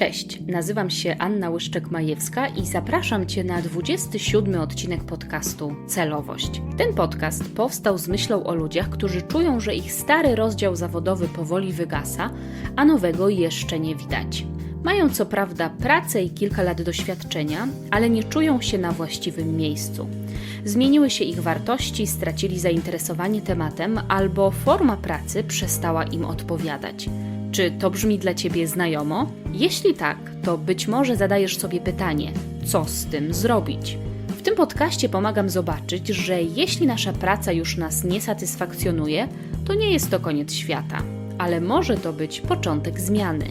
Cześć, nazywam się Anna Łyszczek-Majewska i zapraszam Cię na 27 odcinek podcastu Celowość. Ten podcast powstał z myślą o ludziach, którzy czują, że ich stary rozdział zawodowy powoli wygasa, a nowego jeszcze nie widać. Mają co prawda pracę i kilka lat doświadczenia, ale nie czują się na właściwym miejscu. Zmieniły się ich wartości, stracili zainteresowanie tematem, albo forma pracy przestała im odpowiadać. Czy to brzmi dla Ciebie znajomo? Jeśli tak, to być może zadajesz sobie pytanie, co z tym zrobić? W tym podcaście pomagam zobaczyć, że jeśli nasza praca już nas nie satysfakcjonuje, to nie jest to koniec świata, ale może to być początek zmiany,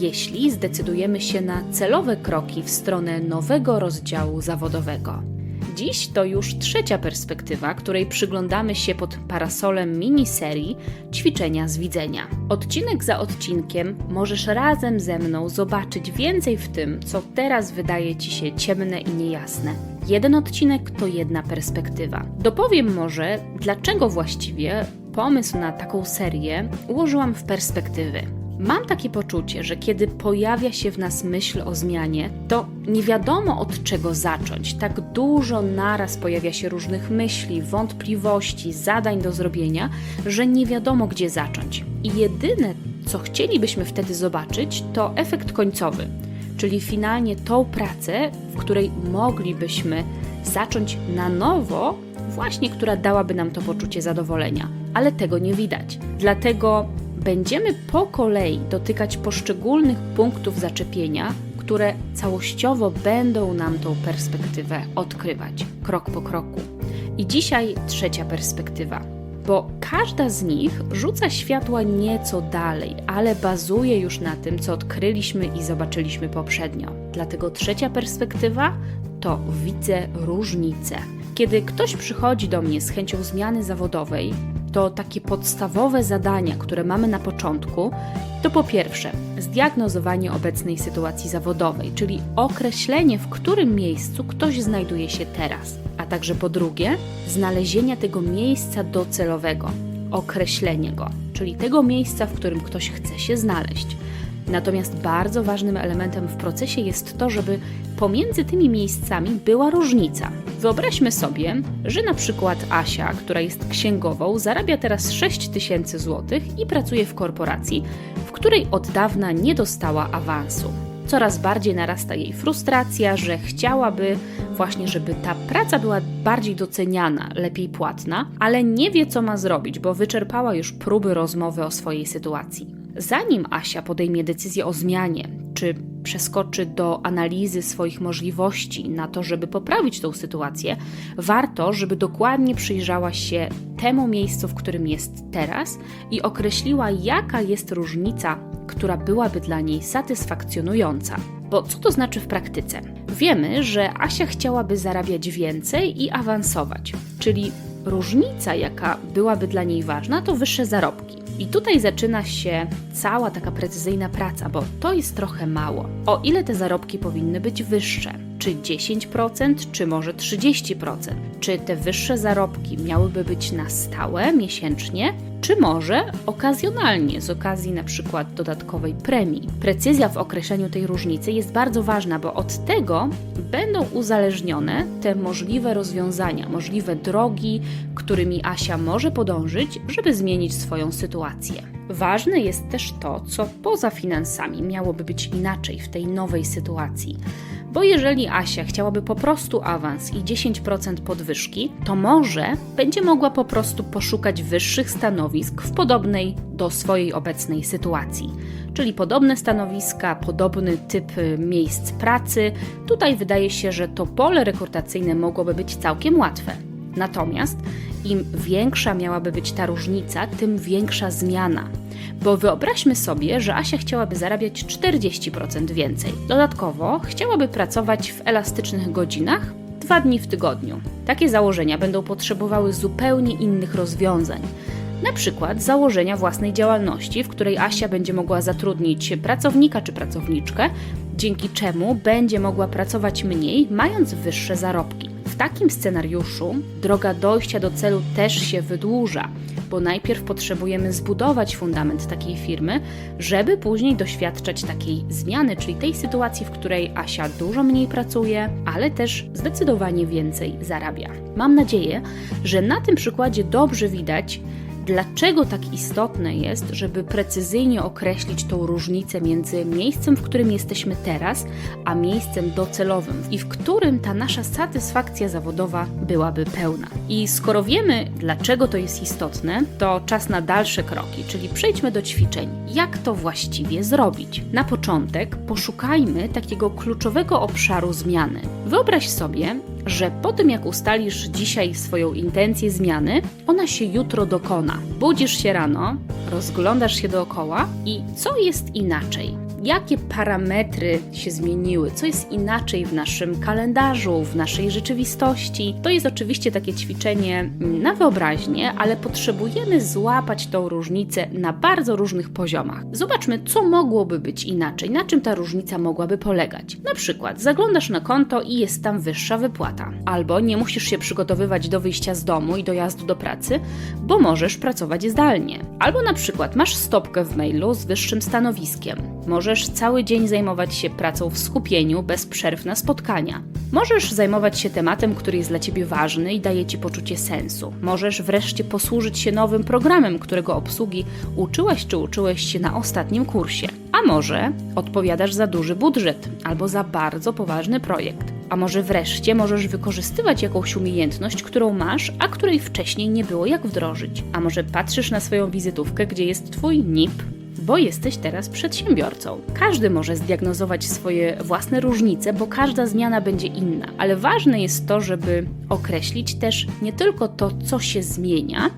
jeśli zdecydujemy się na celowe kroki w stronę nowego rozdziału zawodowego. Dziś to już trzecia perspektywa, której przyglądamy się pod parasolem miniserii Ćwiczenia z widzenia. Odcinek za odcinkiem możesz razem ze mną zobaczyć więcej w tym, co teraz wydaje Ci się ciemne i niejasne. Jeden odcinek to jedna perspektywa. Dopowiem może, dlaczego właściwie pomysł na taką serię ułożyłam w perspektywy. Mam takie poczucie, że kiedy pojawia się w nas myśl o zmianie, to nie wiadomo od czego zacząć. Tak dużo naraz pojawia się różnych myśli, wątpliwości, zadań do zrobienia, że nie wiadomo gdzie zacząć. I jedyne, co chcielibyśmy wtedy zobaczyć, to efekt końcowy, czyli finalnie tą pracę, w której moglibyśmy zacząć na nowo, właśnie która dałaby nam to poczucie zadowolenia. Ale tego nie widać. Dlatego będziemy po kolei dotykać poszczególnych punktów zaczepienia, które całościowo będą nam tą perspektywę odkrywać krok po kroku. I dzisiaj trzecia perspektywa, bo każda z nich rzuca światła nieco dalej, ale bazuje już na tym, co odkryliśmy i zobaczyliśmy poprzednio. Dlatego trzecia perspektywa to widzę różnicę. Kiedy ktoś przychodzi do mnie z chęcią zmiany zawodowej, to takie podstawowe zadania, które mamy na początku, to po pierwsze zdiagnozowanie obecnej sytuacji zawodowej, czyli określenie, w którym miejscu ktoś znajduje się teraz, a także po drugie znalezienie tego miejsca docelowego, określenie go, czyli tego miejsca, w którym ktoś chce się znaleźć. Natomiast bardzo ważnym elementem w procesie jest to, żeby pomiędzy tymi miejscami była różnica. Wyobraźmy sobie, że na przykład Asia, która jest księgową, zarabia teraz 6 tysięcy złotych i pracuje w korporacji, w której od dawna nie dostała awansu. Coraz bardziej narasta jej frustracja, że chciałaby właśnie, żeby ta praca była bardziej doceniana, lepiej płatna, ale nie wie, co ma zrobić, bo wyczerpała już próby rozmowy o swojej sytuacji. Zanim Asia podejmie decyzję o zmianie, czy przeskoczy do analizy swoich możliwości na to, żeby poprawić tą sytuację, warto, żeby dokładnie przyjrzała się temu miejscu, w którym jest teraz i określiła, jaka jest różnica, która byłaby dla niej satysfakcjonująca. Bo co to znaczy w praktyce? Wiemy, że Asia chciałaby zarabiać więcej i awansować, czyli różnica, jaka byłaby dla niej ważna, to wyższe zarobki. I tutaj zaczyna się cała taka precyzyjna praca, bo to jest trochę mało. O ile te zarobki powinny być wyższe? Czy 10%, czy może 30%? Czy te wyższe zarobki miałyby być na stałe miesięcznie, czy może okazjonalnie z okazji na przykład dodatkowej premii. Precyzja w określeniu tej różnicy jest bardzo ważna, bo od tego będą uzależnione te możliwe rozwiązania, możliwe drogi, którymi Asia może podążyć, żeby zmienić swoją sytuację. Ważne jest też to, co poza finansami miałoby być inaczej w tej nowej sytuacji. Bo jeżeli Asia chciałaby po prostu awans i 10% podwyżki, to może będzie mogła po prostu poszukać wyższych stanowisk w podobnej do swojej obecnej sytuacji. Czyli podobne stanowiska, podobny typ miejsc pracy. Tutaj wydaje się, że to pole rekrutacyjne mogłoby być całkiem łatwe. Natomiast im większa miałaby być ta różnica, tym większa zmiana. Bo wyobraźmy sobie, że Asia chciałaby zarabiać 40% więcej. Dodatkowo chciałaby pracować w elastycznych godzinach dwa dni w tygodniu. Takie założenia będą potrzebowały zupełnie innych rozwiązań. Na przykład założenia własnej działalności, w której Asia będzie mogła zatrudnić pracownika czy pracowniczkę, dzięki czemu będzie mogła pracować mniej, mając wyższe zarobki takim scenariuszu droga dojścia do celu też się wydłuża, bo najpierw potrzebujemy zbudować fundament takiej firmy, żeby później doświadczać takiej zmiany, czyli tej sytuacji, w której Asia dużo mniej pracuje, ale też zdecydowanie więcej zarabia. Mam nadzieję, że na tym przykładzie dobrze widać, dlaczego tak istotne jest, żeby precyzyjnie określić tą różnicę między miejscem, w którym jesteśmy teraz, a miejscem docelowym i w którym ta nasza satysfakcja zawodowa byłaby pełna. I skoro wiemy, dlaczego to jest istotne, to czas na dalsze kroki, czyli przejdźmy do ćwiczeń. Jak to właściwie zrobić? Na początek poszukajmy takiego kluczowego obszaru zmiany. Wyobraź sobie, że po tym jak ustalisz dzisiaj swoją intencję zmiany, ona się jutro dokona. Budzisz się rano, rozglądasz się dookoła i co jest inaczej? Jakie parametry się zmieniły, co jest inaczej w naszym kalendarzu, w naszej rzeczywistości. To jest oczywiście takie ćwiczenie na wyobraźnię, ale potrzebujemy złapać tą różnicę na bardzo różnych poziomach. Zobaczmy, co mogłoby być inaczej, na czym ta różnica mogłaby polegać. Na przykład zaglądasz na konto i jest tam wyższa wypłata, albo nie musisz się przygotowywać do wyjścia z domu i dojazdu do pracy, bo możesz pracować zdalnie. Albo na przykład masz stopkę w mailu z wyższym stanowiskiem. Możesz cały dzień zajmować się pracą w skupieniu, bez przerw na spotkania. Możesz zajmować się tematem, który jest dla ciebie ważny i daje ci poczucie sensu. Możesz wreszcie posłużyć się nowym programem, którego obsługi uczyłaś czy uczyłeś się na ostatnim kursie. A może odpowiadasz za duży budżet albo za bardzo poważny projekt. A może wreszcie możesz wykorzystywać jakąś umiejętność, którą masz, a której wcześniej nie było jak wdrożyć. A może patrzysz na swoją wizytówkę, gdzie jest twój NIP, bo jesteś teraz przedsiębiorcą. Każdy może zdiagnozować swoje własne różnice, bo każda zmiana będzie inna, ale ważne jest to, żeby określić też nie tylko to, co się zmienia,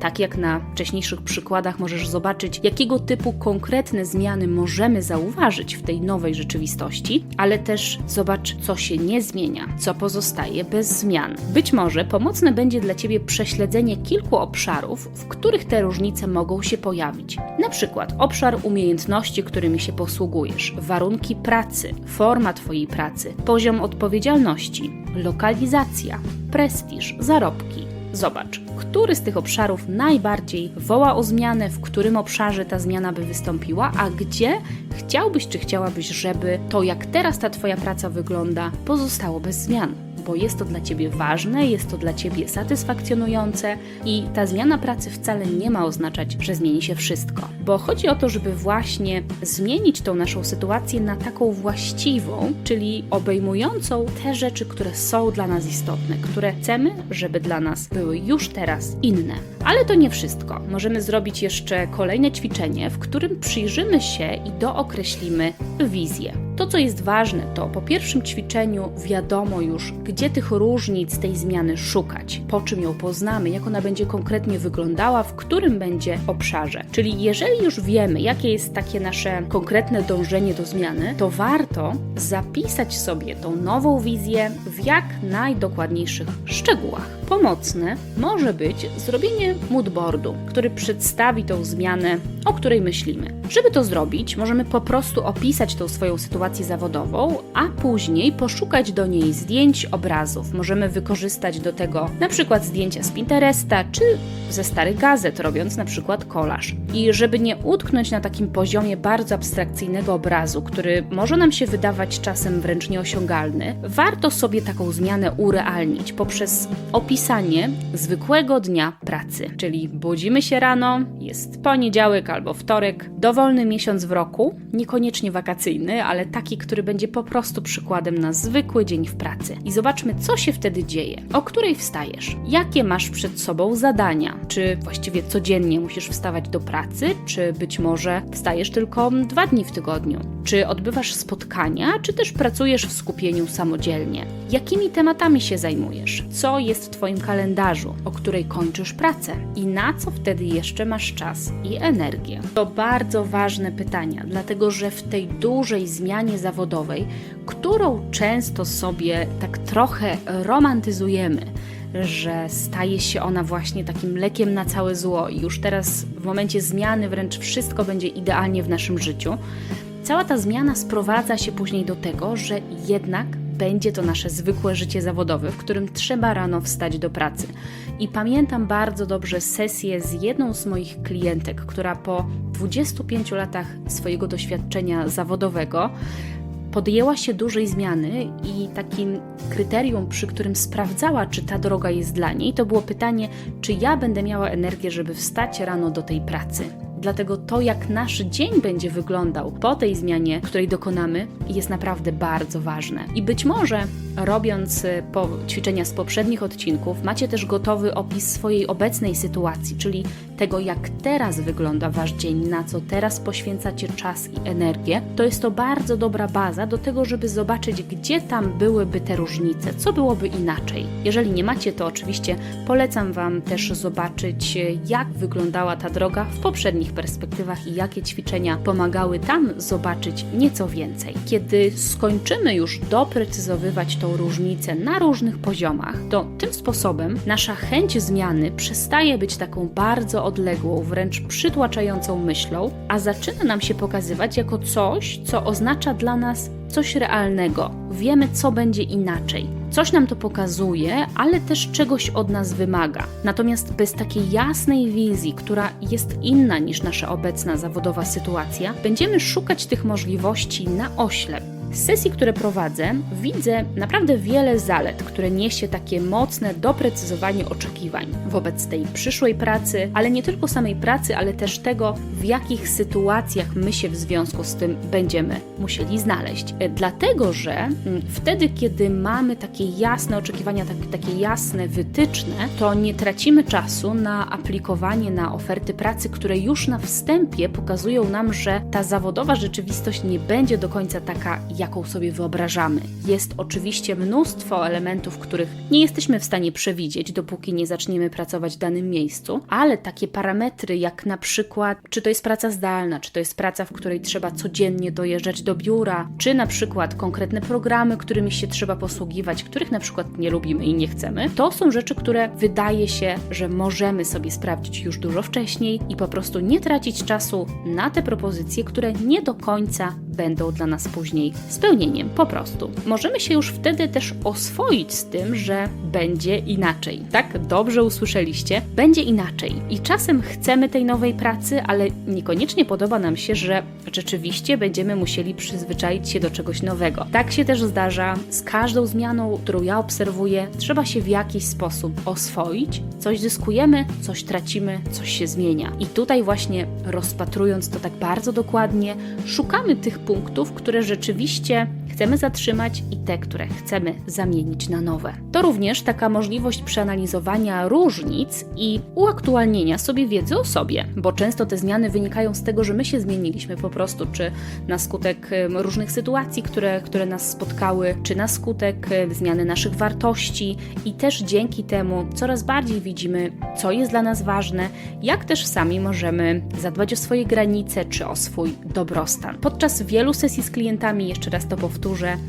tak jak na wcześniejszych przykładach możesz zobaczyć, jakiego typu konkretne zmiany możemy zauważyć w tej nowej rzeczywistości, ale też zobacz, co się nie zmienia, co pozostaje bez zmian. Być może pomocne będzie dla Ciebie prześledzenie kilku obszarów, w których te różnice mogą się pojawić. Na przykład obszar umiejętności, którymi się posługujesz, warunki pracy, forma Twojej pracy, poziom odpowiedzialności, lokalizacja, prestiż, zarobki. Zobacz, który z tych obszarów najbardziej woła o zmianę, w którym obszarze ta zmiana by wystąpiła, a gdzie? Chciałbyś czy chciałabyś, żeby to, jak teraz ta Twoja praca wygląda, pozostało bez zmian? Bo jest to dla Ciebie ważne, jest to dla Ciebie satysfakcjonujące i ta zmiana pracy wcale nie ma oznaczać, że zmieni się wszystko. Bo chodzi o to, żeby właśnie zmienić tą naszą sytuację na taką właściwą, czyli obejmującą te rzeczy, które są dla nas istotne, które chcemy, żeby dla nas były już teraz inne. Ale to nie wszystko. Możemy zrobić jeszcze kolejne ćwiczenie, w którym przyjrzymy się i dookreślimy wizję. To, co jest ważne, to po pierwszym ćwiczeniu wiadomo już, gdzie tych różnic tej zmiany szukać, po czym ją poznamy, jak ona będzie konkretnie wyglądała, w którym będzie obszarze. Czyli jeżeli już wiemy, jakie jest takie nasze konkretne dążenie do zmiany, to warto zapisać sobie tą nową wizję w jak najdokładniejszych szczegółach. Pomocne może być zrobienie moodboardu, który przedstawi tą zmianę, o której myślimy. Żeby to zrobić, możemy po prostu opisać tą swoją sytuację zawodową, a później poszukać do niej zdjęć, obrazów. Możemy wykorzystać do tego na przykład zdjęcia z Pinteresta czy ze starych gazet, robiąc na przykład kolaż. I żeby nie utknąć na takim poziomie bardzo abstrakcyjnego obrazu, który może nam się wydawać czasem wręcz nieosiągalny, warto sobie taką zmianę urealnić poprzez opisanie zwykłego dnia pracy. Czyli budzimy się rano, jest poniedziałek albo wtorek, dowolny miesiąc w roku, niekoniecznie wakacyjny, ale taki, który będzie po prostu przykładem na zwykły dzień w pracy. I zobaczmy, co się wtedy dzieje. O której wstajesz? Jakie masz przed sobą zadania? Czy właściwie codziennie musisz wstawać do pracy, czy być może wstajesz tylko dwa dni w tygodniu? Czy odbywasz spotkania, czy też pracujesz w skupieniu samodzielnie? Jakimi tematami się zajmujesz? Co jest w Twoim kalendarzu, o której kończysz pracę? I na co wtedy jeszcze masz czas i energię? To bardzo ważne pytania, dlatego że w tej dużej zmianie zawodowej, którą często sobie tak trochę romantyzujemy, że staje się ona właśnie takim lekiem na całe zło i już teraz w momencie zmiany wręcz wszystko będzie idealnie w naszym życiu. Cała ta zmiana sprowadza się później do tego, że jednak będzie to nasze zwykłe życie zawodowe, w którym trzeba rano wstać do pracy. I pamiętam bardzo dobrze sesję z jedną z moich klientek, która po 25 latach swojego doświadczenia zawodowego podjęła się dużej zmiany i takim kryterium, przy którym sprawdzała, czy ta droga jest dla niej, to było pytanie, czy ja będę miała energię, żeby wstać rano do tej pracy. Dlatego to, jak nasz dzień będzie wyglądał po tej zmianie, której dokonamy, jest naprawdę bardzo ważne. I być może, robiąc y, ćwiczenia z poprzednich odcinków, macie też gotowy opis swojej obecnej sytuacji, czyli tego, jak teraz wygląda Wasz dzień, na co teraz poświęcacie czas i energię. To jest to bardzo dobra baza do tego, żeby zobaczyć, gdzie tam byłyby te różnice, co byłoby inaczej. Jeżeli nie macie, to oczywiście polecam Wam też zobaczyć, jak wyglądała ta droga w poprzednich perspektywach i jakie ćwiczenia pomagały tam zobaczyć nieco więcej. Kiedy skończymy już doprecyzowywać tą różnicę na różnych poziomach, to tym sposobem nasza chęć zmiany przestaje być taką bardzo odległą, wręcz przytłaczającą myślą, a zaczyna nam się pokazywać jako coś, co oznacza dla nas coś realnego. Wiemy, co będzie inaczej. Coś nam to pokazuje, ale też czegoś od nas wymaga. Natomiast bez takiej jasnej wizji, która jest inna niż nasza obecna zawodowa sytuacja, będziemy szukać tych możliwości na oślep. Z sesji, które prowadzę, widzę naprawdę wiele zalet, które niesie takie mocne doprecyzowanie oczekiwań wobec tej przyszłej pracy, ale nie tylko samej pracy, ale też tego, w jakich sytuacjach my się w związku z tym będziemy musieli znaleźć. Dlatego, że mm, wtedy, kiedy mamy takie jasne oczekiwania, tak, takie jasne wytyczne, to nie tracimy czasu na aplikowanie na oferty pracy, które już na wstępie pokazują nam, że ta zawodowa rzeczywistość nie będzie do końca taka, jaką sobie wyobrażamy. Jest oczywiście mnóstwo elementów, których nie jesteśmy w stanie przewidzieć, dopóki nie zaczniemy pracować w danym miejscu, ale takie parametry, jak na przykład, czy to jest praca zdalna, czy to jest praca, w której trzeba codziennie dojeżdżać do biura, czy na przykład konkretne programy, którymi się trzeba posługiwać, których na przykład nie lubimy i nie chcemy, to są rzeczy, które wydaje się, że możemy sobie sprawdzić już dużo wcześniej i po prostu nie tracić czasu na te propozycje, które nie do końca będą dla nas później spełnieniem, po prostu. Możemy się już wtedy też oswoić z tym, że będzie inaczej. Tak, dobrze usłyszeliście, będzie inaczej. I czasem chcemy tej nowej pracy, ale niekoniecznie podoba nam się, że rzeczywiście będziemy musieli przyzwyczaić się do czegoś nowego. Tak się też zdarza z każdą zmianą, którą ja obserwuję, trzeba się w jakiś sposób oswoić, coś zyskujemy, coś tracimy, coś się zmienia. I tutaj właśnie rozpatrując to tak bardzo dokładnie, szukamy tych punktów, które rzeczywiście mieście chcemy zatrzymać i te, które chcemy zamienić na nowe. To również taka możliwość przeanalizowania różnic i uaktualnienia sobie wiedzy o sobie, bo często te zmiany wynikają z tego, że my się zmieniliśmy po prostu, czy na skutek różnych sytuacji, które, które nas spotkały, czy na skutek zmiany naszych wartości i też dzięki temu coraz bardziej widzimy, co jest dla nas ważne, jak też sami możemy zadbać o swoje granice czy o swój dobrostan. Podczas wielu sesji z klientami, jeszcze raz to powtórzę,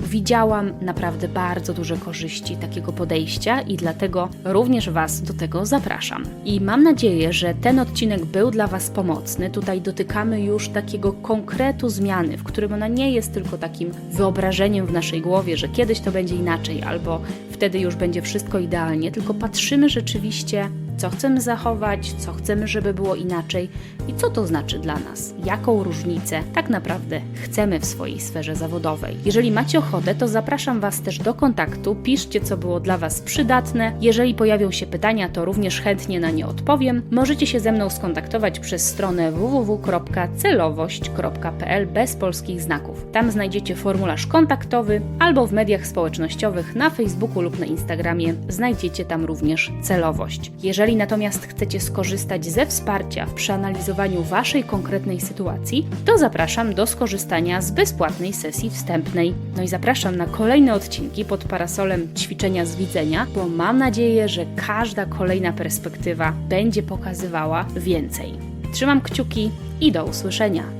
widziałam naprawdę bardzo duże korzyści takiego podejścia i dlatego również Was do tego zapraszam. I mam nadzieję, że ten odcinek był dla Was pomocny. Tutaj dotykamy już takiego konkretu zmiany, w którym ona nie jest tylko takim wyobrażeniem w naszej głowie, że kiedyś to będzie inaczej albo wtedy już będzie wszystko idealnie, tylko patrzymy rzeczywiście co chcemy zachować, co chcemy, żeby było inaczej i co to znaczy dla nas, jaką różnicę tak naprawdę chcemy w swojej sferze zawodowej. Jeżeli macie ochotę, to zapraszam Was też do kontaktu, piszcie, co było dla Was przydatne. Jeżeli pojawią się pytania, to również chętnie na nie odpowiem. Możecie się ze mną skontaktować przez stronę www.celowość.pl bez polskich znaków. Tam znajdziecie formularz kontaktowy albo w mediach społecznościowych na Facebooku lub na Instagramie znajdziecie tam również celowość. Jeżeli natomiast chcecie skorzystać ze wsparcia w przeanalizowaniu Waszej konkretnej sytuacji, to zapraszam do skorzystania z bezpłatnej sesji wstępnej. No i zapraszam na kolejne odcinki pod parasolem ćwiczenia z widzenia, bo mam nadzieję, że każda kolejna perspektywa będzie pokazywała więcej. Trzymam kciuki i do usłyszenia.